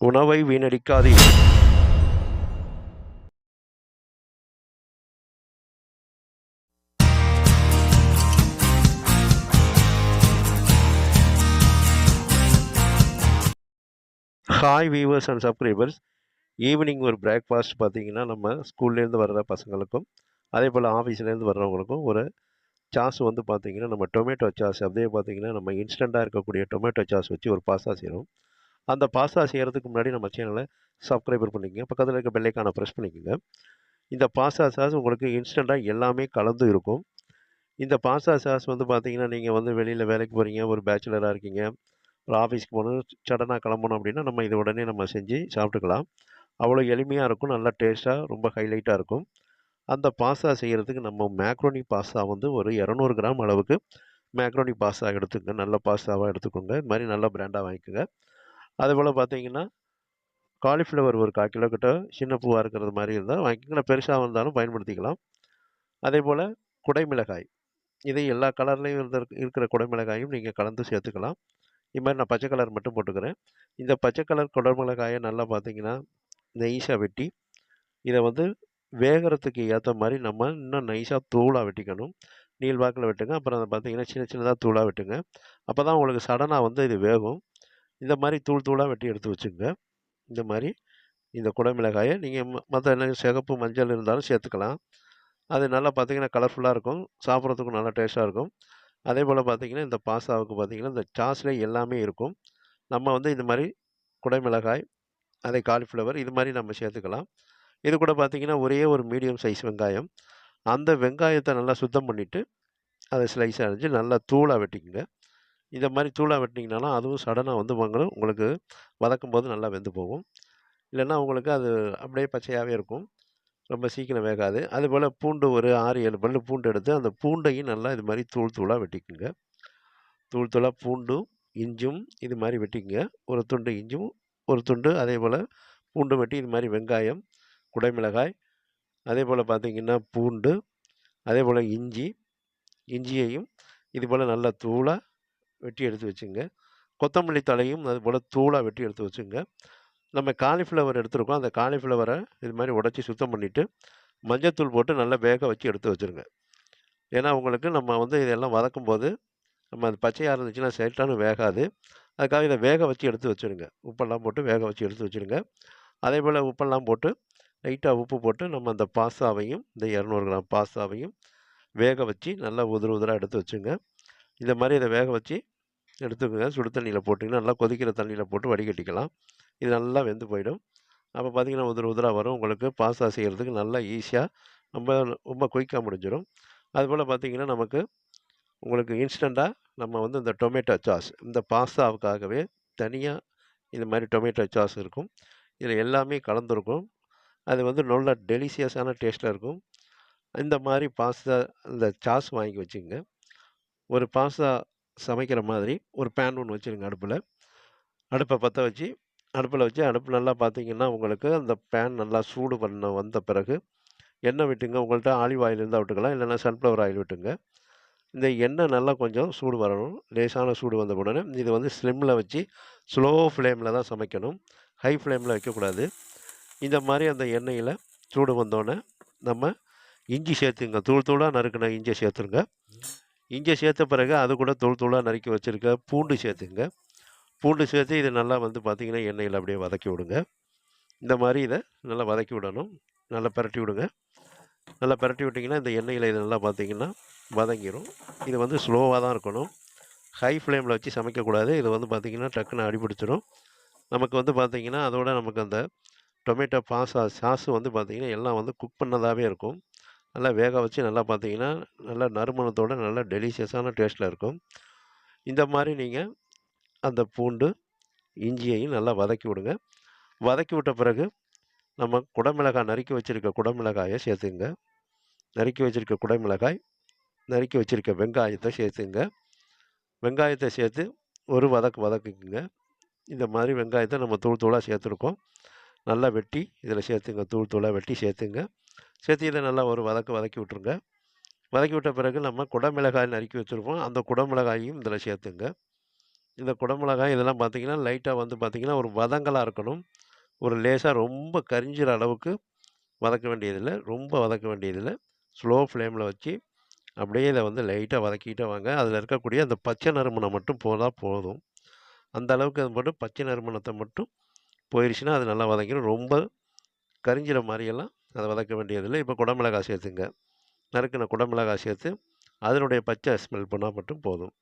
உணவை வீணடிக்காது hi viewers and subscribers evening ஒரு breakfast பார்த்தீங்கன்னா நம்ம ஸ்கூல்லேருந்து வர்ற பசங்களுக்கும் அதே போல் ஆஃபீஸ்லேருந்து வர்றவங்களுக்கும் ஒரு சாஸ் வந்து பார்த்தீங்கன்னா நம்ம டொமேட்டோ சாஸ் அப்படியே பார்த்தீங்கன்னா நம்ம இன்ஸ்டண்ட்டாக இருக்கக்கூடிய டொமேட்டோ சாஸ் வச்சு ஒரு பாஸ்தா செய்கிறோம் அந்த பாஸ்தா செய்கிறதுக்கு முன்னாடி நம்ம சேனலை சப்ஸ்கிரைபர் பண்ணிக்கங்க. பக்கத்தில் இருக்க பெல்லைக்கான ப்ரெஸ் பண்ணிக்கோங்க. இந்த பாஸ்தா சாஸ் உங்களுக்கு இன்ஸ்டண்ட்டாக எல்லாமே கலந்து இருக்கும். இந்த பாஸ்தா சாஸ் வந்து பார்த்திங்கன்னா நீங்கள் வந்து வெளியில் வேலைக்கு போகிறீங்க ஒரு பேச்சுலராக இருக்கீங்க ஒரு ஆஃபீஸ்க்கு போகணும் சடனாக கிளம்பணும் அப்படின்னா நம்ம இதை உடனே நம்ம செஞ்சு சாப்பிட்டுக்கலாம். அவ்வளோ எளிமையாக இருக்கும் நல்லா டேஸ்ட்டாக ரொம்ப ஹைலைட்டாக இருக்கும். அந்த பாஸ்தா செய்கிறதுக்கு நம்ம மேக்ரோனி பாஸ்தா வந்து ஒரு இரநூறு கிராம் அளவுக்கு மேக்ரோனி பாஸ்தா எடுத்துக்கோங்க. நல்ல பாஸ்தாவாக எடுத்துக்கோங்க. இது மாதிரி நல்ல பிராண்டாக வாங்கிக்கோங்க. அதுபோல் பார்த்தீங்கன்னா காலிஃப்ளவர் ஒரு கால் கிலோ கிட்ட சின்ன பூவாக இருக்கிறது மாதிரி இருந்தால் வாங்கிக்கலாம் பெருசாக இருந்தாலும் பயன்படுத்திக்கலாம். அதே போல் குடைமிளகாய் இதை எல்லா கலர்லேயும் இருந்த இருக்கிற குடைமிளகாயும் நீங்கள் கலந்து சேர்த்துக்கலாம். இது மாதிரி நான் பச்சை கலர் மட்டும் போட்டுக்கிறேன். இந்த பச்சை கலர் குடமிளகாயை நல்லா பார்த்தீங்கன்னா நைஸாக வெட்டி இதை வந்து வேகிறதுக்கு ஏற்ற மாதிரி நம்ம இன்னும் நைஸாக தூளாக வெட்டிக்கணும். நீள் வாக்கில் வெட்டுங்க. அப்புறம் அதை பார்த்தீங்கன்னா சின்ன சின்னதாக தூளாக வெட்டுங்க. அப்போ தான் உங்களுக்கு சடனாக வந்து இது வேகும். இந்த மாதிரி தூள் தூளாக வெட்டி எடுத்து வச்சுங்க. இந்த மாதிரி இந்த குடமிளகாயை நீங்கள் மற்ற என்ன சிகப்பு மஞ்சள் இருந்தாலும் சேர்த்துக்கலாம். அது நல்லா பார்த்தீங்கன்னா கலர்ஃபுல்லாக இருக்கும். சாப்பிட்றதுக்கும் நல்லா டேஸ்ட்டாக இருக்கும். அதே போல் பார்த்திங்கன்னா இந்த பாஸ்தாவுக்கு பார்த்தீங்கன்னா இந்த சாஸ்லேயே எல்லாமே இருக்கும். நம்ம வந்து இந்த மாதிரி குடைமிளகாய் அதே காலிஃப்ளவர் இது மாதிரி நம்ம சேர்த்துக்கலாம். இது கூட பார்த்திங்கன்னா ஒரே ஒரு மீடியம் சைஸ் வெங்காயம். அந்த வெங்காயத்தை நல்லா சுத்தம் பண்ணிவிட்டு அதை ஸ்லைஸ் அரைஞ்சி நல்லா தூளாக வெட்டிக்குங்க. இந்த மாதிரி தூளாக வெட்டினீங்கனாலும் அதுவும் சடனாக வந்து வாங்கணும் உங்களுக்கு வதக்கும் போது நல்லா வெந்து போகும். இல்லைன்னா உங்களுக்கு அது அப்படியே பச்சையாகவே இருக்கும். ரொம்ப சீக்கிரம் வேகாது. அதுபோல் பூண்டு ஒரு ஆறு ஏழு பல்லு பூண்டு எடுத்து அந்த பூண்டையும் நல்லா இது மாதிரி தூள் தூளாக வெட்டிக்குங்க. தூள் தூளாக பூண்டும் இஞ்சும் இது மாதிரி வெட்டிக்குங்க. ஒரு துண்டு இஞ்சும் ஒரு துண்டு அதே போல் பூண்டு வெட்டி இது மாதிரி வெங்காயம் குடைமிளகாய் அதே போல் பார்த்திங்கன்னா பூண்டு அதே போல் இஞ்சி இஞ்சியையும் இது போல் நல்லா தூளாக வெட்டி எடுத்து வச்சுங்க. கொத்தமல்லி தலையும் அது போல் தூளாக வெட்டி எடுத்து வச்சுங்க. நம்ம காலிஃப்ளவர் எடுத்துருக்கோம். அந்த காலிஃப்ளவரை இது மாதிரி உடச்சி சுத்தம் பண்ணிவிட்டு மஞ்சத்தூள் போட்டு நல்லா வேக வச்சு எடுத்து வச்சுருங்க. ஏன்னா உங்களுக்கு நம்ம வந்து இதெல்லாம் வதக்கும் போது நம்ம அது பச்சையாக இருந்துச்சுன்னா சரிட்டானு வேகாது. அதுக்காக இதை வேக வச்சு எடுத்து வச்சுருங்க. உப்பெல்லாம் போட்டு வேக வச்சு எடுத்து வச்சுருங்க. அதே போல் உப்பெல்லாம் போட்டு லைட்டாக உப்பு போட்டு நம்ம அந்த பாஸ்தாவையும் இந்த இரநூறு கிராம் பாஸ்தாவையும் வேக வச்சு நல்லா உதிர உதிராக எடுத்து வச்சுங்க. இந்த மாதிரி இதை வேக வச்சு எடுத்துக்கோங்க. சுடு தண்ணியில் போட்டிங்கன்னா நல்லா கொதிக்கிற தண்ணியில் போட்டு வடிகட்டிக்கலாம். இது நல்லா வெந்து போயிடும். அப்போ பார்த்தீங்கன்னா உதிர உதிராக வரும். உங்களுக்கு பாஸ்தா செய்கிறதுக்கு நல்லா ஈஸியாக ரொம்ப ரொம்ப குயிக்காக முடிஞ்சிடும். அதுபோல் பார்த்தீங்கன்னா நமக்கு உங்களுக்கு இன்ஸ்டண்ட்டாக நம்ம வந்து இந்த டொமேட்டோ சாஸ் இந்த பாஸ்தாவுக்காகவே தனியாக இது மாதிரி டொமேட்டோ சாஸ் இருக்கும். இதில் எல்லாமே கலந்துருக்கும். அது வந்து நல்ல டெலிசியஸான டேஸ்ட்டில் இருக்கும். இந்த மாதிரி பாஸ்தா இந்த சாஸ் வாங்கி வச்சுங்க ஒரு பாஸ்தா சமைக்கிற மாதிரி ஒரு பேன் ஒன்று வச்சுருங்க அடுப்பில். அடுப்பை பற்ற வச்சு அடுப்பில் வச்சு அடுப்பு நல்லா பார்த்தீங்கன்னா உங்களுக்கு அந்த பேன் நல்லா சூடு பண்ண வந்த பிறகு எண்ணெய் விட்டுங்க. உங்கள்கிட்ட ஆலிவ் ஆயில் இருந்தால் விட்டுக்கலாம் இல்லைன்னா சன்ஃப்ளவர் ஆயில் விட்டுங்க. இந்த எண்ணெய் நல்லா கொஞ்சம் சூடு வரணும். லேசான சூடு வந்த உடனே இது வந்து ஸ்லிம்மில் வச்சு ஸ்லோ ஃப்ளேமில் தான் சமைக்கணும். ஹை ஃப்ளேமில் வைக்கக்கூடாது இந்த மாதிரி அந்த எண்ணெயில் சூடு வந்தோடனே நம்ம இஞ்சி சேர்த்துங்க. தூள் தூளாக நறுக்கின இஞ்சி சேர்த்துருங்க. இங்கே சேர்த்த பிறகு அது கூட தூள் தூளாக நறுக்கி வச்சுருக்க பூண்டு சேர்த்துங்க. பூண்டு சேர்த்து இதை நல்லா வந்து பார்த்திங்கன்னா எண்ணெயில் அப்படியே வதக்கி விடுங்க. இந்த மாதிரி இதை நல்லா வதக்கி விடணும். நல்லா பரட்டி விடுங்க. நல்லா பரட்டி விட்டிங்கன்னா இந்த எண்ணெயில் இது நல்லா பார்த்திங்கன்னா வதங்கிடும் இது வந்து ஸ்லோவாக தான் இருக்கணும். ஹை ஃப்ளேமில் வச்சு சமைக்கக்கூடாது. இது வந்து பார்த்திங்கன்னா டக்குன்னு அடிபிடிச்சிடும் நமக்கு வந்து பார்த்திங்கன்னா அதோட நமக்கு அந்த டொமேட்டோ பாசா சாஸு வந்து பார்த்திங்கன்னா எல்லாம் வந்து குக் பண்ணதாகவே இருக்கும். நல்லா வேக வச்சு நல்லா பார்த்தீங்கன்னா நல்லா நறுமணத்தோட நல்லா டெலிஷியஸான டேஸ்ட்டில் இருக்கும். இந்த மாதிரி நீங்கள் அந்த பூண்டு இஞ்சியையும் நல்லா வதக்கி விடுங்க. வதக்கி விட்ட பிறகு நம்ம குடமிளகாய் நறுக்கி வச்சுருக்க குடமிளகாயை சேர்த்துங்க. நறுக்கி வச்சுருக்க குடமிளகாய் நறுக்கி வச்சுருக்க வெங்காயத்தை சேர்த்துங்க. வெங்காயத்தை சேர்த்து ஒரு வதக்கு வதக்குங்க. இந்த மாதிரி வெங்காயத்தை நம்ம தூள் தூளாக சேர்த்துருக்கோம். நல்லா வெட்டி இதில் சேர்த்துங்க தூள் தூளாக வெட்டி சேர்த்துங்க. சேர்த்தியில் நல்லா ஒரு வதக்கு வதக்கி விட்ருங்க வதக்கி விட்ட பிறகு நம்ம குடமிளகாய் நறுக்கி வச்சுருப்போம் அந்த குடமிளகாயும் இதில் சேர்த்துங்க இந்த குடமிளகாய் இதெல்லாம் பார்த்திங்கன்னா லைட்டாக வந்து பார்த்திங்கன்னா ஒரு வதங்களாக இருக்கணும். ஒரு லேசாக ரொம்ப கரிஞ்சிற அளவுக்கு வதக்க வேண்டியதில்லை ரொம்ப வதக்க வேண்டியதில்லை ஸ்லோ ஃப்ளேமில் வச்சு, அப்படியே இதை வந்து லைட்டாக வதக்கிட்டே வாங்க. அதில் இருக்கக்கூடிய அந்த பச்சை நறுமணம் மட்டும் போதால் போதும். அந்த அளவுக்கு அது மட்டும் பச்சை நறுமணத்தை மட்டும் போயிடுச்சுன்னா அது நல்லா வதங்கிரும். ரொம்ப கரிஞ்சிற மாதிரியெல்லாம் அதை வதக்க வேண்டியதில்லை இப்போ குடமிளகாய் சேர்த்துங்க. நறுக்கின குடமிளகாய் சேர்த்து, அதனுடைய பச்சை ஸ்மெல் பண்ணால் மட்டும் போதும்.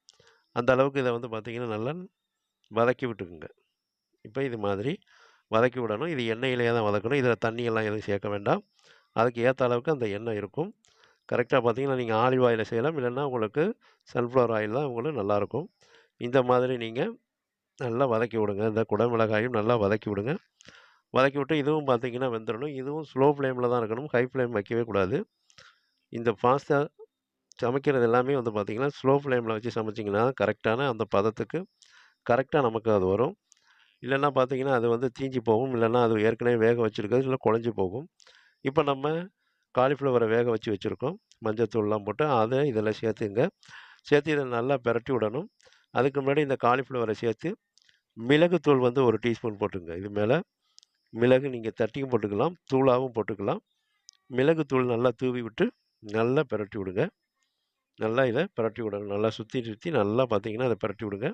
அந்த அளவுக்கு இதை வந்து பார்த்திங்கன்னா நல்லா வதக்கி விட்டுக்குங்க. இப்போ இது மாதிரி வதக்கி விடணும். இது எண்ணெயிலேயே தான் வதக்கணும். இதில் தண்ணியெல்லாம் எதுவும் சேர்க்க வேண்டாம். அதுக்கு ஏற்ற அளவுக்கு அந்த எண்ணெய் இருக்கும். கரெக்டாக பார்த்தீங்கன்னா, நீங்கள் ஆலிவ் ஆயில்ல செய்யலாம். இல்லைன்னா உங்களுக்கு சன்ஃப்ளவர் ஆயில் தான் உங்களுக்கு நல்லாயிருக்கும் இந்த மாதிரி நீங்கள் நல்லா வதக்கி விடுங்க. இந்த குடமிளகாயும் நல்லா வதக்கி விடுங்க. வதக்கி விட்டு இதுவும் பார்த்தீங்கன்னா வெந்துடணும் இதுவும் ஸ்லோ ஃப்ளேமில் தான் இருக்கணும். ஹை ஃப்ளேம் வைக்கவே கூடாது. இந்த பாஸ்தா சமைக்கிறது எல்லாமே வந்து பார்த்தீங்கன்னா, ஸ்லோ ஃப்ளேமில் வச்சு சமைச்சிங்கன்னா கரெக்டான அந்த பதத்துக்கு கரெக்டாக நமக்கு அது வரும். இல்லைன்னா பார்த்திங்கன்னா அது வந்து தீஞ்சு போகும். இல்லைன்னா அது ஏற்கனவே வேக வச்சுருக்கிறது இல்லை குழஞ்சு போகும். இப்போ நம்ம காலிஃப்ளவரை வேக வச்சு வச்சுருக்கோம் மஞ்சத்தூள்லாம் போட்டு அதை இதெல்லாம் சேர்த்துங்க. சேர்த்து இதை நல்லா பெரட்டி விடணும். அதுக்கு முன்னாடி இந்த காலிஃப்ளவரை சேர்த்து, மிளகுத்தூள் வந்து ஒரு டீஸ்பூன் போட்டுங்க இது மேலே மிளகு நீங்கள் தட்டியும் போட்டுக்கலாம். தூளாகவும் போட்டுக்கலாம். மிளகுத்தூள் நல்லா தூவி விட்டு, நல்லா பிரட்டி விடுங்க. நல்லா இதை பிரட்டி விடணும். நல்லா சுற்றி சுற்றி நல்லா பார்த்தீங்கன்னா, அதை பிரட்டி விடுங்க.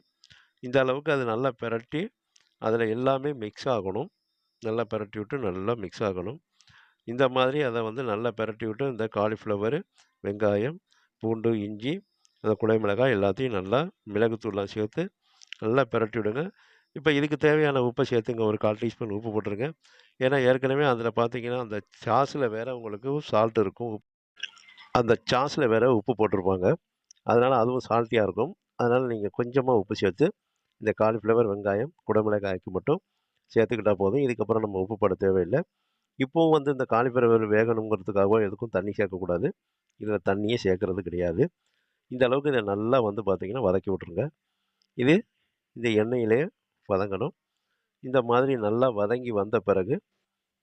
இந்த அளவுக்கு அது நல்லா பிரட்டி அதில் எல்லாமே மிக்ஸ் ஆகணும். நல்லா பிரட்டி விட்டு நல்லா மிக்ஸ் ஆகணும். இந்த மாதிரி அதை வந்து நல்லா பிரட்டி விட்டு, இந்த காலிஃப்ளவரு, வெங்காயம், பூண்டு, இஞ்சி, அந்த குடைமிளகாய் எல்லாத்தையும் நல்லா மிளகுத்தூள்லாம் சேர்த்து நல்லா பிரட்டி விடுங்க. இப்போ இதுக்கு தேவையான உப்பை சேர்த்துங்க. ஒரு 1/4 டீஸ்பூன் உப்பு போட்டுருங்க. ஏன்னா ஏற்கனவே அதில் பார்த்தீங்கன்னா, அந்த சாஸில் வேறு உங்களுக்கு சால்ட் இருக்கும். அந்த சாஸில் வேறு உப்பு போட்டிருப்பாங்க. அதனால் அதுவும் சால்ட்டியாக இருக்கும். அதனால் நீங்கள் கொஞ்சமாக உப்பு சேர்த்து, இந்த காலிஃப்ளவர், வெங்காயம், குடமிளகாய்க்கு மட்டும் சேர்த்துக்கிட்டா போதும். இதுக்கப்புறம் நம்ம உப்பு போட தேவையில்லை இப்போவும் வந்து இந்த காலிஃப்ளவர் வேகணுங்கிறதுக்காகவோ எதுக்கும் தண்ணி சேர்க்கக்கூடாது. இதில் தண்ணியே சேர்க்கறது கிடையாது. இந்த அளவுக்கு இதை நல்லா வந்து பார்த்திங்கன்னா வதக்கி விட்ருங்க இது இந்த எண்ணெயிலேயே வதங்கணும். இந்த மாதிரி நல்லா வதங்கி வந்த பிறகு,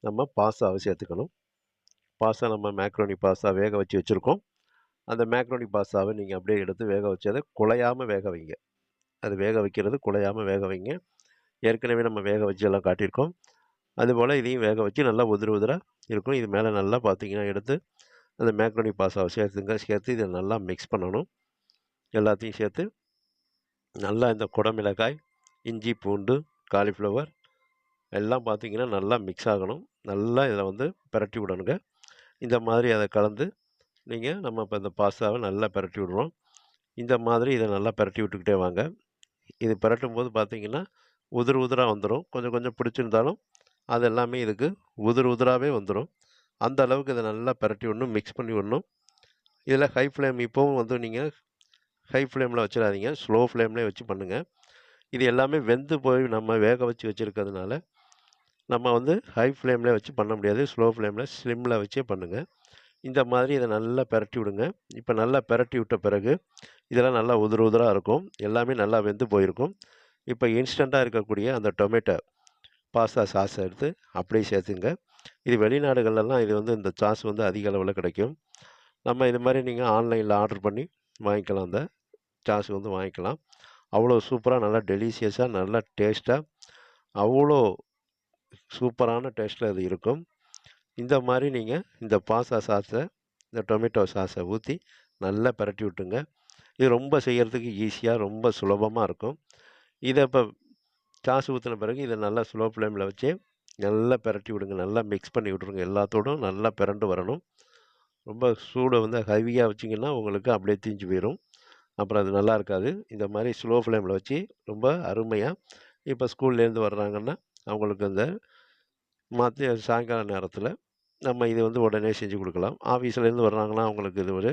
நம்ம பாஸ்தாவ சேர்த்துக்கணும். பாஸ்தா நம்ம மேக்ரோனி பாஸ்தா வேக வச்சு வச்சுருக்கோம் அந்த மேக்ரோனி பாஸ்தாவ நீங்கள் அப்படியே எடுத்து வேக வச்சதை குழையாமல் வேக வைங்க. அது வேக வைக்கிறது குழையாமல் வேக வைங்க. ஏற்கனவே நம்ம வேக வச்சு எல்லாம் காட்டியிருக்கோம். அதுபோல் இதையும் வேக வச்சு நல்லா உதிர உதிராக இருக்கும். இது மேலே நல்லா பார்த்தீங்கன்னா, எடுத்து அந்த மேக்ரோனி பாஸ்தாவ சேர்த்துங்க. சேர்த்து இதை நல்லா மிக்ஸ் பண்ணணும். எல்லாத்தையும் சேர்த்து நல்லா இந்த குடமிளகாய், இஞ்சி, பூண்டு, காலிஃப்ளவர் எல்லாம் பார்த்தீங்கன்னா, நல்லா மிக்ஸ் ஆகணும். நல்லா இதில் வந்து பிரட்டி விடணுங்க. இந்த மாதிரி அதை கலந்து, நீங்கள் நம்ம இப்போ இந்த பாஸ்தாவை நல்லா பிரட்டி விடுறோம். இந்த மாதிரி இதை நல்லா பிரட்டி விட்டுக்கிட்டே வாங்க. இது பெரட்டும்போது பார்த்தீங்கன்னா, உதிர் உதிராக வந்துடும் கொஞ்சம் கொஞ்சம் பிடிச்சிருந்தாலும், அது எல்லாமே இதுக்கு உதிர் உதிராகவே வந்துடும் அந்த அளவுக்கு இதை நல்லா பிரட்டி விடணும். மிக்ஸ் பண்ணி விடணும். இதில் ஹை ஃப்ளேம் இப்போவும் வந்து நீங்கள் ஹை ஃப்ளேமில் வச்சிடாதீங்க ஸ்லோ ஃப்ளேம்லேயே வச்சு பண்ணுங்கள் இது எல்லாமே வெந்து போய் நம்ம வேக வச்சு வச்சுருக்கிறதுனால நம்ம வந்து ஹை ஃப்ளேமில் வச்சு பண்ண முடியாது. ஸ்லோ ஃப்ளேமில் ஸ்லிம்மில் வச்சே பண்ணுங்கள் இந்த மாதிரி இதை நல்லா பெரட்டி விடுங்க. இப்போ நல்லா பெரட்டி விட்ட பிறகு, இதெல்லாம் நல்லா உதிர உதிராக இருக்கும். எல்லாமே நல்லா வெந்து போயிருக்கும். இப்போ இன்ஸ்டண்ட்டாக இருக்கக்கூடிய அந்த டொமேட்டோ பாஸ்தா சாஸை எடுத்து அப்படியே சேர்த்துங்க. இது வெளிநாடுகளெல்லாம் இது வந்து இந்த சாஸ் வந்து அதிக அளவில் கிடைக்கும். நம்ம இது மாதிரி நீங்கள் ஆன்லைனில் ஆர்டர் பண்ணி வாங்கிக்கலாம். அந்த சாஸ் வந்து வாங்கிக்கலாம். அவ்வளோ சூப்பராக நல்லா டெலிஷியஸாக நல்லா டேஸ்ட்டாக அவ்வளோ சூப்பரான டேஸ்ட்டில் அது இருக்கும். இந்த மாதிரி நீங்கள் இந்த பாஸ்தா சாஸை இந்த டொமேட்டோ சாஸை ஊற்றி நல்லா பரட்டி விட்டுங்க இது ரொம்ப செய்கிறதுக்கு ஈஸியாக ரொம்ப சுலபமாக இருக்கும். இதை இப்போ சாஸ் ஊற்றின பிறகு இதை நல்லா ஸ்லோ ஃப்ளேமில் வச்சு நல்லா பரட்டி விடுங்க. நல்லா மிக்ஸ் பண்ணி விட்ருங்க எல்லாத்தோடும் நல்லா பெரண்டு வரணும். ரொம்ப சூடை வந்து ஹெவியா வச்சிங்கன்னா உங்களுக்கு அப்படியே தீஞ்சு போயிடும் அப்புறம் அது நல்லா இருக்காது. இந்த மாதிரி ஸ்லோ ஃப்ளேமில் வச்சு ரொம்ப அருமையாக இப்போ ஸ்கூல்லேருந்து வர்றாங்கன்னா, அவங்களுக்கு அந்த மதிய சாயங்கால நேரத்தில் நம்ம இது வந்து உடனே செஞ்சு கொடுக்கலாம் ஆஃபீஸ்லேருந்து வர்றாங்கன்னா, அவங்களுக்கு இது ஒரு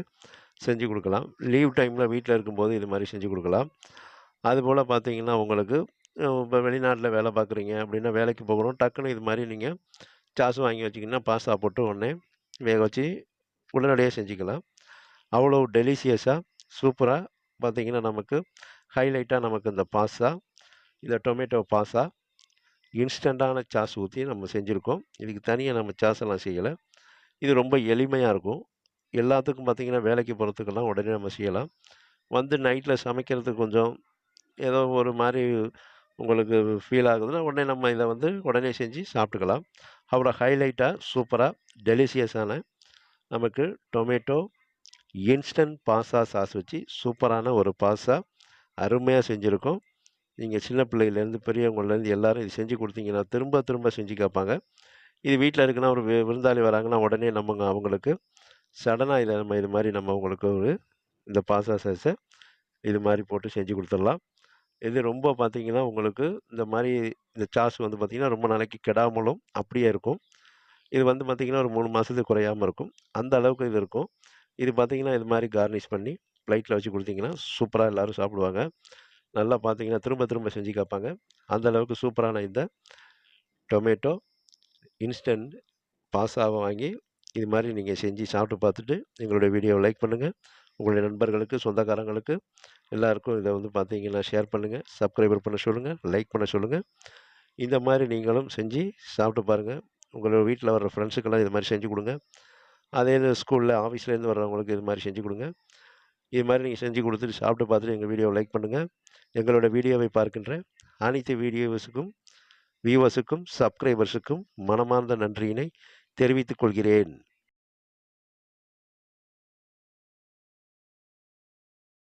செஞ்சு கொடுக்கலாம் லீவ் டைமில் வீட்டில் இருக்கும்போது இது மாதிரி செஞ்சு கொடுக்கலாம் அதுபோல் பார்த்தீங்கன்னா, உங்களுக்கு இப்போ வெளிநாட்டில் வேலை பார்க்குறீங்க அப்படின்னா, வேலைக்கு போகணும். டக்குனு இது மாதிரி நீங்கள் சாஸ் வாங்கி வச்சிங்கன்னா பாஸ்தா போட்டு உடனே வேக வச்சு உடனடியாக செஞ்சுக்கலாம். அவ்வளோ டெலிசியஸாக சூப்பராக பார்த்தீங்கன்னா, நமக்கு ஹைலைட்டாக நமக்கு இந்த பாஸா இந்த டொமேட்டோ பாஸா இன்ஸ்டண்ட்டான சாஸ் ஊற்றி நம்ம செஞ்சுருக்கோம் இதுக்கு தனியாக நம்ம சாஸ் எல்லாம் இது ரொம்ப எளிமையாக இருக்கும். எல்லாத்துக்கும் பார்த்திங்கன்னா வேலைக்கு போகிறதுக்கெல்லாம் உடனே நம்ம செய்யலாம். வந்து நைட்டில் சமைக்கிறதுக்கு கொஞ்சம் ஏதோ ஒரு மாதிரி உங்களுக்கு ஃபீல் ஆகுதுன்னா உடனே நம்ம இதை வந்து உடனே செஞ்சு சாப்பிட்டுக்கலாம் அவ்வளோ ஹைலைட்டாக சூப்பராக டெலிஷியஸான நமக்கு டொமேட்டோ இன்ஸ்டன்ட் பாஸா சாஸ் வச்சு சூப்பரான ஒரு பாஸா அருமையாக செஞ்சுருக்கோம். நீங்கள் சின்ன பிள்ளையிலேருந்து பெரியவங்கலேருந்து எல்லோரும் இது செஞ்சு கொடுத்தீங்கன்னா திரும்ப திரும்ப செஞ்சு கேட்பாங்க. இது வீட்டில் இருக்குன்னா ஒரு வி- விருந்தாளி வராங்கன்னா உடனே நம்ம அவங்களுக்கு சடனாக இதை நம்ம இது மாதிரி நம்ம அவங்களுக்கு ஒரு இந்த பாஸா சாஸை இது மாதிரி போட்டு செஞ்சு கொடுத்துடலாம். இது ரொம்ப பார்த்தீங்கன்னா உங்களுக்கு இந்த மாதிரி இந்த சாஸ் வந்து பார்த்திங்கன்னா ரொம்ப நாளைக்கு கெடாமலும் அப்படியே இருக்கும். இது வந்து பார்த்திங்கன்னா ஒரு மூணு மாதத்துக்கு குறையாமல் இருக்கும். அந்த அளவுக்கு இது இருக்கும். இது பார்த்திங்கன்னா இது மாதிரி கார்னிஷ் பண்ணி ப்ளைட்டில் வச்சு கொடுத்தீங்கன்னா சூப்பராக எல்லோரும் சாப்பிடுவாங்க. நல்லா பார்த்தீங்கன்னா திரும்ப திரும்ப செஞ்சு கேட்பாங்க. அந்தளவுக்கு சூப்பரான இந்த டொமேட்டோ இன்ஸ்டன்ட் பாஸ்தாவை வாங்கி இது மாதிரி நீங்கள் செஞ்சு சாப்பிட்டு பார்த்துட்டு எங்களுடைய வீடியோவை லைக் பண்ணுங்கள் உங்களுடைய நண்பர்களுக்கு சொந்தக்காரங்களுக்கு எல்லாருக்கும் இதை வந்து பார்த்தீங்கன்னா ஷேர் பண்ணுங்கள் சப்ஸ்கிரைபர் பண்ண சொல்லுங்கள் லைக் பண்ண சொல்லுங்கள் இந்த மாதிரி நீங்களும் செஞ்சு சாப்பிட்டு பாருங்கள் உங்களோட வீட்டில் வர ஃப்ரெண்ட்ஸுக்கெல்லாம் இது மாதிரி செஞ்சு கொடுங்க. அதே ஸ்கூலில் ஆஃபீஸ்லேருந்து வர்றவங்களுக்கு இது மாதிரி செஞ்சு கொடுங்க. இது மாதிரி நீங்கள் செஞ்சு கொடுத்துட்டு சாப்பிட்டு பார்த்துட்டு எங்கள் வீடியோவை லைக் பண்ணுங்கள் எங்களோட வீடியோவை பார்க்கின்ற அனைத்து வீடியோஸுக்கும் வியூவர்ஸுக்கும் சப்ஸ்கிரைபர்ஸுக்கும் மனமார்ந்த நன்றியினை தெரிவித்துக் கொள்கிறேன்.